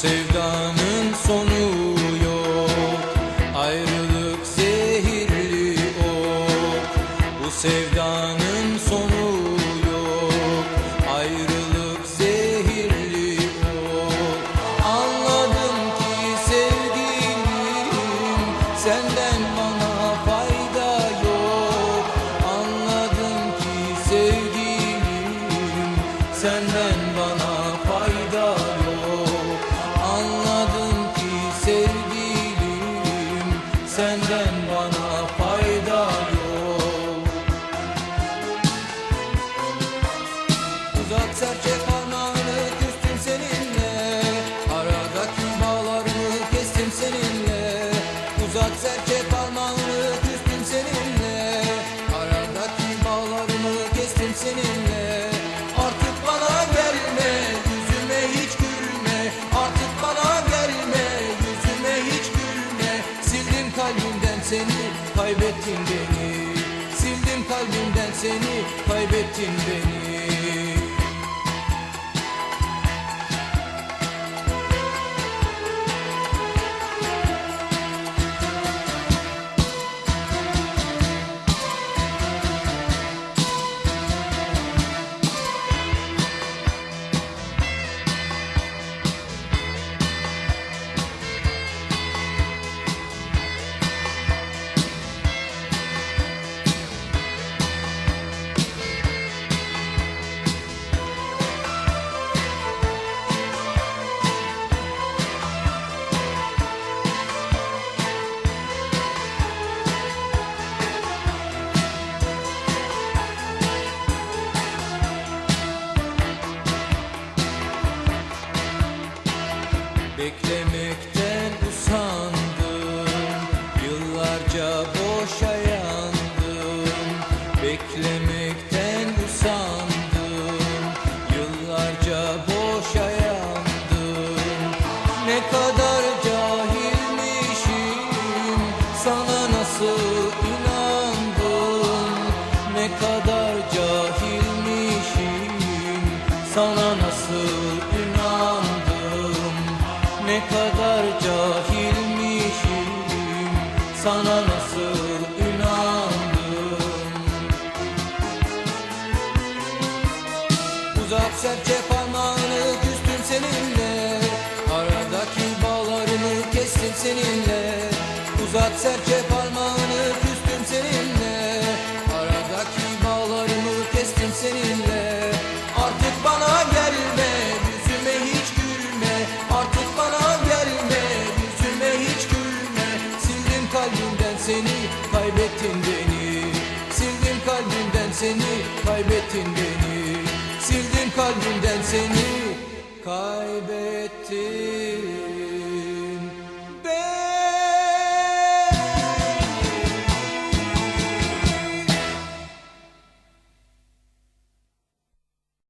Sevdanın sonu yok. Ayrılık zehirli ok. Bu sevdanın sonu yok. Ayrılık zehirli ok. Anladım ki sevgilim Senden bana fayda yok. Anladım ki sevgilim Senden bana fayda Uzak serçe Beklemekten usandım Yıllarca boşa yandım. Beklemekten usandım Yıllarca boşa yandım. Ne kadar ne kadar cahilmişim. Sana nasıl inandım? Uzak serçe parmağını küstüm seninle. Aradaki bağlarını kestim seninle. Uzak serçe parmağını seni kaybettin beni. Sildim kalbimden seni kaybettin beni. Sildim kalbimden seni kaybettin